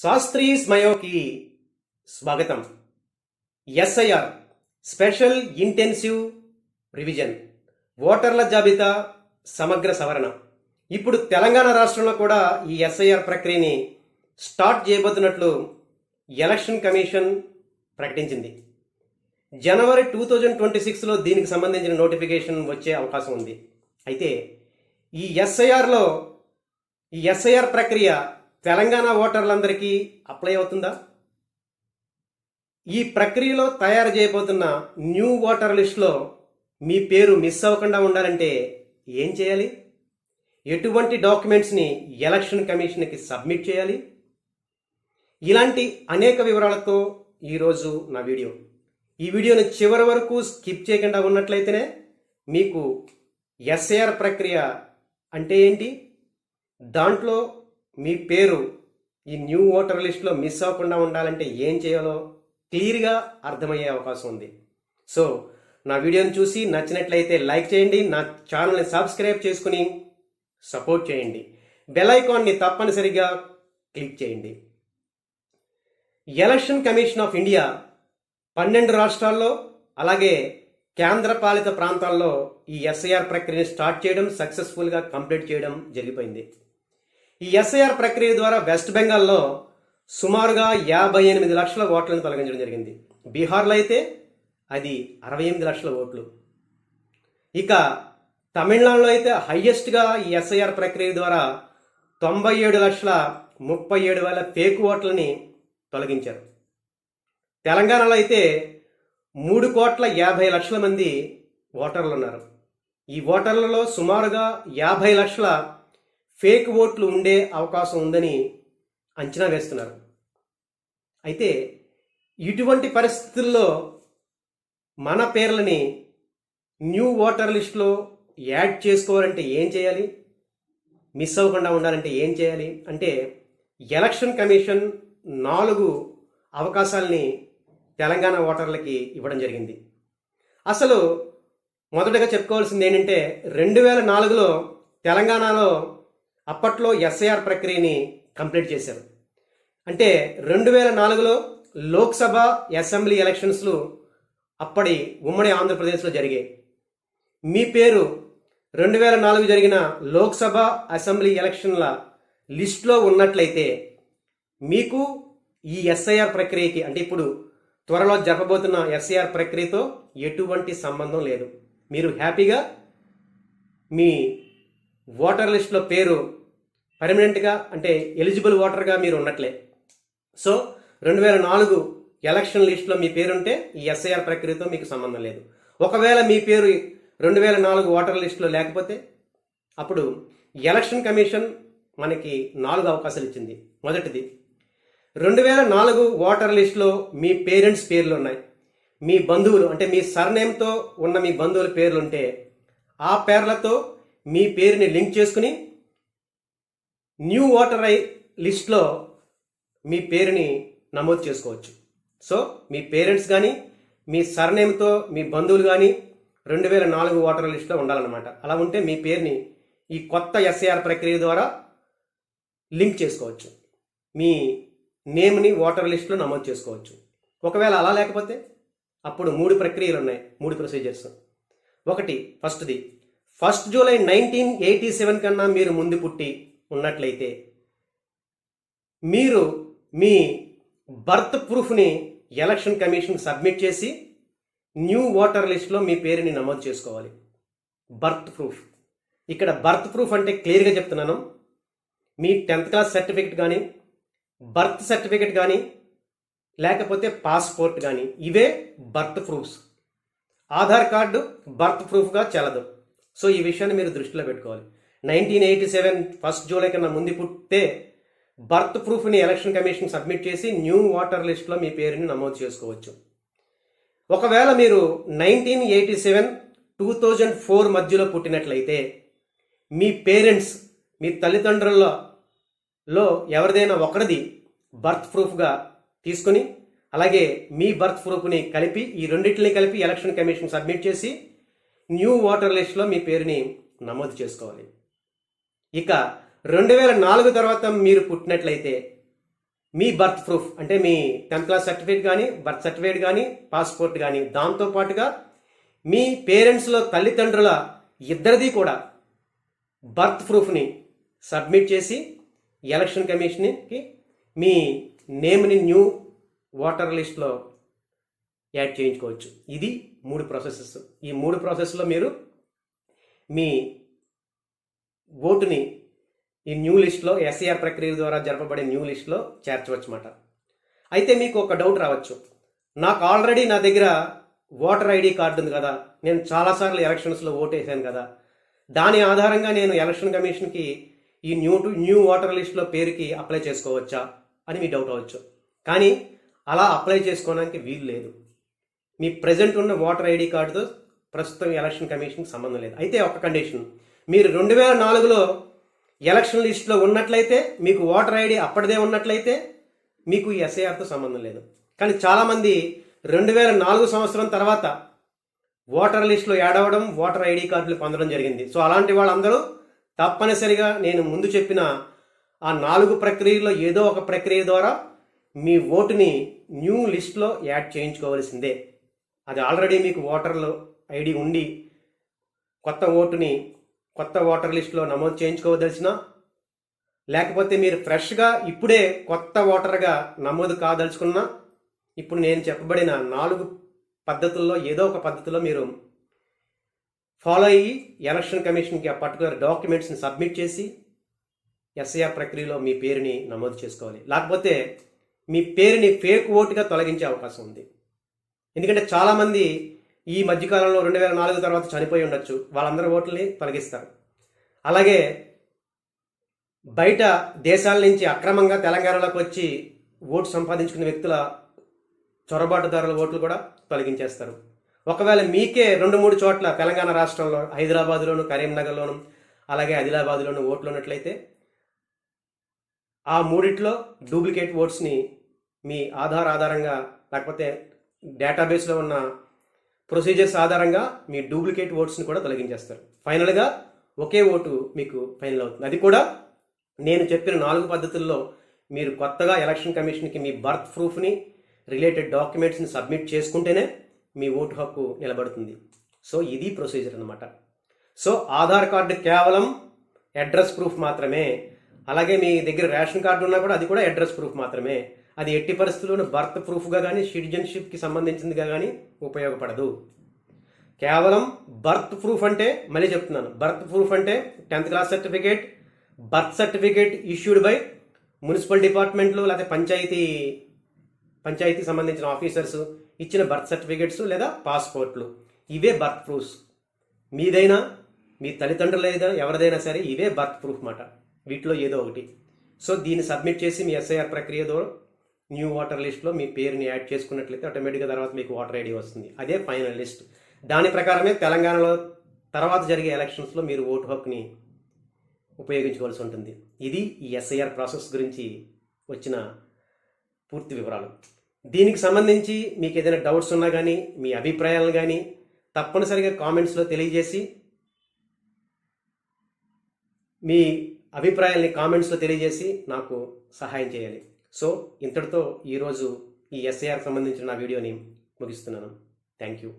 శాస్త్రీ స్మయోకి స్వాగతం. SIR special intensive revision ఓటర్ల జాబితా సమగ్ర సవరణ. ఇప్పుడు తెలంగాణ రాష్ట్రంలో కూడా ఈ ఎస్ఐఆర్ ప్రక్రియని స్టార్ట్ చేయబోతున్నట్లు ఎలక్షన్ కమిషన్ ప్రకటించింది. జనవరి టూ థౌజండ్ ట్వంటీ సిక్స్లో దీనికి సంబంధించిన నోటిఫికేషన్ వచ్చే అవకాశం ఉంది. అయితే ఈ ఎస్ఐఆర్లో ఈ ఎస్ఐఆర్ ప్రక్రియ తెలంగాణ ఓటర్లందరికీ అప్లై అవుతుందా? ఈ ప్రక్రియలో తయారు చేయబోతున్న న్యూ ఓటర్ లిస్ట్లో మీ పేరు మిస్ అవ్వకుండా ఉండాలంటే ఏం చేయాలి? ఎటువంటి డాక్యుమెంట్స్ని ఎలక్షన్ కమిషన్కి సబ్మిట్ చేయాలి? ఇలాంటి అనేక వివరాలతో ఈరోజు నా వీడియో. ఈ వీడియోని చివరి వరకు స్కిప్ చేయకుండా ఉన్నట్లయితేనే మీకు ఎస్ఏఆర్ ప్రక్రియ అంటే ఏంటి? దాంట్లో మీ పేరు ఈ న్యూ ఓటర్ లిస్ట్లో మిస్ అవ్వకుండా ఉండాలంటే ఏం చేయాలో క్లియర్గా అర్థమయ్యే అవకాశం ఉంది. సో నా వీడియోని చూసి నచ్చినట్లయితే లైక్ చేయండి నా ఛానల్ని సబ్స్క్రైబ్ చేసుకుని సపోర్ట్ చేయండి. బెల్ ఐకాన్ని తప్పనిసరిగా క్లిక్ చేయండి. ఎలక్షన్ కమిషన్ ఆఫ్ ఇండియా పన్నెండు రాష్ట్రాల్లో అలాగే కేంద్రపాలిత ప్రాంతాల్లో ఈ ఎస్ఐఆర్ ప్రక్రియను స్టార్ట్ చేయడం సక్సెస్ఫుల్గా కంప్లీట్ చేయడం జరిగిపోయింది. ఈ ఎస్ఐఆర్ ప్రక్రియ ద్వారా వెస్ట్ బెంగాల్లో సుమారుగా యాభై ఎనిమిది లక్షల ఓట్లను తొలగించడం జరిగింది. బీహార్లో అయితే అది అరవై ఎనిమిది లక్షల ఓట్లు. ఇక తమిళనాడులో అయితే హయ్యెస్ట్గా ఈ ఎస్ఐఆర్ ప్రక్రియ ద్వారా తొంభై ఏడు లక్షల ముప్పై ఏడు వేల ఫేక్ ఓట్లని తొలగించారు. తెలంగాణలో అయితే మూడు కోట్ల యాభై లక్షల మంది ఓటర్లు ఉన్నారు. ఈ ఓటర్లలో సుమారుగా యాభై లక్షల ఫేక్ ఓట్లు ఉండే అవకాశం ఉందని అంచనా వేస్తున్నారు. అయితే ఇటువంటి పరిస్థితుల్లో మన పేర్లని న్యూ ఓటర్ లిస్ట్లో యాడ్ చేసుకోవాలంటే ఏం చేయాలి? మిస్ అవ్వకుండా ఉండాలంటే ఏం చేయాలి? అంటే ఎలక్షన్ కమిషన్ నాలుగు అవకాశాలని తెలంగాణ ఓటర్లకి ఇవ్వడం జరిగింది. అసలు మొదటగా చెప్పుకోవాల్సింది ఏంటంటే రెండు వేల నాలుగులో తెలంగాణలో అప్పట్లో ఎస్ఐఆర్ ప్రక్రియని కంప్లీట్ చేశారు. అంటే రెండు వేల నాలుగులో లోక్సభ అసెంబ్లీ ఎలక్షన్స్లు అప్పటి ఉమ్మడి ఆంధ్రప్రదేశ్లో జరిగాయి. మీ పేరు రెండు వేల నాలుగు జరిగిన లోక్సభ అసెంబ్లీ ఎలక్షన్ల లిస్ట్లో ఉన్నట్లయితే మీకు ఈ ఎస్ఐఆర్ ప్రక్రియకి అంటే ఇప్పుడు త్వరలో జరపబోతున్న ఎస్ఐఆర్ ప్రక్రియతో ఎటువంటి సంబంధం లేదు. మీరు హ్యాపీగా మీ ఓటర్ లిస్ట్లో పేరు పర్మనెంట్గా అంటే ఎలిజిబుల్ ఓటర్గా మీరు ఉన్నట్లే. సో రెండు వేల నాలుగు ఎలక్షన్ లిస్టులో మీ పేరుంటే ఈ ఎస్ఐఆర్ ప్రక్రియతో మీకు సంబంధం లేదు. ఒకవేళ మీ పేరు రెండు వేల నాలుగు ఓటర్ లిస్టులో లేకపోతే అప్పుడు ఎలక్షన్ కమిషన్ మనకి నాలుగు అవకాశాలు ఇచ్చింది. మొదటిది రెండు వేల నాలుగు ఓటర్ లిస్టులో మీ పేరెంట్స్ పేర్లు ఉన్నాయి. మీ బంధువులు అంటే మీ సర్నేమ్తో ఉన్న మీ బంధువుల పేర్లు ఉంటే ఆ పేర్లతో మీ పేరుని లింక్ చేసుకుని న్యూ ఓటర్ ఐ లిస్ట్లో మీ పేరుని నమోదు చేసుకోవచ్చు. సో మీ పేరెంట్స్ కానీ మీ సర్నేమ్తో మీ బంధువులు కానీ రెండు వేల నాలుగు ఓటర్ లిస్ట్లో ఉండాలన్నమాట. అలా ఉంటే మీ పేరుని ఈ కొత్త ఎస్ఏఆర్ ప్రక్రియ ద్వారా లింక్ చేసుకోవచ్చు. మీ నేమ్ని ఓటర్ లిస్ట్లో నమోదు చేసుకోవచ్చు. ఒకవేళ అలా లేకపోతే అప్పుడు మూడు ప్రక్రియలు ఉన్నాయి మూడు ప్రొసీజర్స్. ఒకటి ఫస్ట్ది first July nineteen eighty seven కన్నా మీరు ముందు పుట్టి ఉన్నట్లయితే మీరు మీ బర్త్ ప్రూఫ్ని ఎలక్షన్ కమిషన్ సబ్మిట్ చేసి న్యూ ఓటర్ లిస్ట్లో మీ పేరుని నమోదు చేసుకోవాలి. Birth proof. ఇక్కడ బర్త్ ప్రూఫ్ అంటే క్లియర్గా చెప్తున్నాను. మీ టెన్త్ క్లాస్ సర్టిఫికెట్ కానీ బర్త్ సర్టిఫికెట్ కానీ లేకపోతే పాస్పోర్ట్ కానీ ఇవే birth proofs. Aadhaar card birth ప్రూఫ్గా చెల్లదు. సో ఈ విషయాన్ని మీరు దృష్టిలో పెట్టుకోవాలి. Nineteen eighty seven first July కన్నా ముందు పుట్టే బర్త్ ప్రూఫ్ని ఎలక్షన్ కమిషన్ సబ్మిట్ చేసి న్యూ ఓటర్ లిస్ట్లో మీ పేరుని నమోదు చేసుకోవచ్చు. ఒకవేళ మీరు nineteen eighty seven two thousand four మధ్యలో పుట్టినట్లయితే మీ పేరెంట్స్ మీ తల్లిదండ్రుల్లో లో ఎవరిదైనా ఒకరిది బర్త్ ప్రూఫ్గా తీసుకుని అలాగే మీ బర్త్ ప్రూఫ్ని కలిపి ఈ రెండింటిని కలిపి ఎలక్షన్ కమిషన్ సబ్మిట్ చేసి న్యూ ఓటర్ లిస్ట్లో మీ పేరుని నమోదు చేసుకోవాలి. ఇక రెండు వేల నాలుగు తర్వాత మీరు పుట్టినట్లయితే మీ బర్త్ ప్రూఫ్ అంటే మీ టెన్త్ క్లాస్ సర్టిఫికేట్ కానీ బర్త్ సర్టిఫికేట్ కానీ పాస్పోర్ట్ కానీ దాంతో పాటుగా మీ పేరెంట్స్లో తల్లిదండ్రుల ఇద్దరిది కూడా బర్త్ ప్రూఫ్ని సబ్మిట్ చేసి ఎలక్షన్ కమిషన్కి మీ నేమ్ని న్యూ ఓటర్ లిస్ట్లో యాడ్ చేయించుకోవచ్చు. ఇది మూడు ప్రాసెసెస్ ఈ మూడు ప్రాసెస్లో మీరు మీ ఓటుని ఈ న్యూ లిస్ట్లో ఎస్ఐఆర్ ప్రక్రియ ద్వారా జరపబడే న్యూ లిస్ట్లో చేర్చవచ్చు అన్నమాట అయితే మీకు ఒక డౌట్ రావచ్చు. నాకు ఆల్రెడీ నా దగ్గర ఓటర్ ఐడి కార్డు ఉంది కదా. నేను చాలాసార్లు ఎలక్షన్స్లో ఓటేసాను వేసాను కదా. దాని ఆధారంగా నేను ఎలక్షన్ కమిషన్కి ఈ న్యూ టు న్యూ ఓటర్ లిస్ట్లో పేరుకి అప్లై చేసుకోవచ్చా అని మీ డౌట్ అవ్వచ్చు కానీ అలా అప్లై చేసుకోవడానికి వీలు లేదు. మీ ప్రజెంట్ ఉన్న ఓటర్ ఐడి కార్డుతో ప్రస్తుతం ఎలక్షన్ కమిషన్కి సంబంధం లేదు. అయితే ఒక కండిషన్ మీరు రెండు వేల నాలుగులో ఎలక్షన్ లిస్టులో ఉన్నట్లయితే మీకు ఓటర్ ఐడి అప్పటిదే ఉన్నట్లయితే మీకు ఈ ఎస్ఐఆర్తో సంబంధం లేదు. కానీ చాలామంది రెండు వేల నాలుగు సంవత్సరం తర్వాత ఓటర్ లిస్టులో యాడ్ అవ్వడం ఓటర్ ఐడి కార్డులు పొందడం జరిగింది. సో అలాంటి వాళ్ళందరూ తప్పనిసరిగా నేను ముందు చెప్పిన ఆ నాలుగు ప్రక్రియల్లో ఏదో ఒక ప్రక్రియ ద్వారా మీ ఓటుని న్యూ లిస్ట్లో యాడ్ చేయించుకోవాల్సిందే. అది ఆల్రెడీ మీకు ఓటర్లు ఐడి ఉండి కొత్త ఓటుని కొత్త ఓటర్ లిస్టులో నమోదు చేయించుకోవదలిసిన లేకపోతే మీరు ఫ్రెష్గా ఇప్పుడే కొత్త ఓటర్గా నమోదు కాదలుచుకున్నా ఇప్పుడు నేను చెప్పబడిన నాలుగు పద్ధతుల్లో ఏదో ఒక పద్ధతిలో మీరు ఫాలో అయ్యి ఎలక్షన్ కమిషన్కి ఆ పర్టికులర్ డాక్యుమెంట్స్ని సబ్మిట్ చేసి ఎస్ఐఆర్ ప్రక్రియలో మీ పేరుని నమోదు చేసుకోవాలి. లేకపోతే మీ పేరుని ఫేక్ ఓటుగా తొలగించే అవకాశం ఉంది. ఎందుకంటే చాలామంది ఈ మధ్యకాలంలో రెండు వేల నాలుగు తర్వాత చనిపోయి ఉండొచ్చు. వాళ్ళందరి ఓట్లని తొలగిస్తారు. అలాగే బయట దేశాల నుంచి అక్రమంగా తెలంగాణలోకి వచ్చి ఓటు సంపాదించుకున్న వ్యక్తుల చొరబాటుదారుల ఓట్లు కూడా తొలగించేస్తారు. ఒకవేళ మీకే రెండు మూడు చోట్ల తెలంగాణ రాష్ట్రంలో హైదరాబాద్లోను కరీంనగర్లోను అలాగే ఆదిలాబాద్లోను ఓట్లు ఉన్నట్లయితే ఆ మూడిట్లో డూప్లికేట్ ఓట్స్ని మీ ఆధార్ ఆధారంగా లేకపోతే డేటాబేస్లో ఉన్న ప్రొసీజర్స్ ఆధారంగా మీ డూప్లికేట్ ఓట్స్ని కూడా తొలగించేస్తారు. ఫైనల్గా ఒకే ఓటు మీకు ఫైనల్ అవుతుంది. అది కూడా నేను చెప్పిన నాలుగు పద్ధతుల్లో మీరు కొత్తగా ఎలక్షన్ కమిషన్కి మీ బర్త్ ప్రూఫ్ని రిలేటెడ్ డాక్యుమెంట్స్ని సబ్మిట్ చేసుకుంటేనే మీ ఓటు హక్కు నిలబడుతుంది. సో ఇది ప్రొసీజర్ అనమాట సో ఆధార్ కార్డు కేవలం అడ్రస్ ప్రూఫ్ మాత్రమే. అలాగే మీ దగ్గర రేషన్ కార్డు ఉన్నా కూడా అది కూడా అడ్రస్ ప్రూఫ్ మాత్రమే. అది ఎట్టి పరిస్థితుల్లోనూ బర్త్ ప్రూఫ్గా కానీ సిటిజన్షిప్కి సంబంధించిందిగా కానీ ఉపయోగపడదు. కేవలం బర్త్ ప్రూఫ్ అంటే మళ్ళీ చెప్తున్నాను. బర్త్ ప్రూఫ్ అంటే tenth class certificate birth certificate issued by municipal డిపార్ట్మెంట్లు లేకపోతే పంచాయతీ పంచాయతీ సంబంధించిన ఆఫీసర్స్ ఇచ్చిన బర్త్ సర్టిఫికేట్స్ లేదా పాస్పోర్ట్లు. ఇవే బర్త్ ప్రూఫ్స్. మీదైనా మీ తల్లిదండ్రులు ఏదైనా ఎవరిదైనా సరే ఇవే బర్త్ ప్రూఫ్ మాట. వీటిలో ఏదో ఒకటి. సో దీన్ని సబ్మిట్ చేసి మీ ఎస్ఐఆర్ ప్రక్రియ ద్వారా న్యూ వాటర్ లిస్ట్లో మీ పేరుని యాడ్ చేసుకున్నట్లయితే ఆటోమేటిక్గా తర్వాత మీకు వాటర్ ఐడి వస్తుంది. అదే ఫైనల్ లిస్ట్. దాని ప్రకారమే తెలంగాణలో తర్వాత జరిగే ఎలక్షన్స్లో మీరు ఓటు హక్కుని ఉపయోగించుకోవాల్సి ఉంటుంది. ఇది ఈ ఎస్ఐఆర్ ప్రాసెస్ గురించి వచ్చిన పూర్తి వివరాలు. దీనికి సంబంధించి మీకు ఏదైనా డౌట్స్ ఉన్నా కానీ మీ అభిప్రాయాలను కానీ తప్పనిసరిగా కామెంట్స్లో తెలియజేసి మీ అభిప్రాయాల్ని కామెంట్స్లో తెలియజేసి నాకు సహాయం చేయాలి. సో ఇంతటితో ఈరోజు ఈ ఎస్ఐఆర్ సంబంధించిన నా వీడియోని ముగిస్తున్నాను. Thank you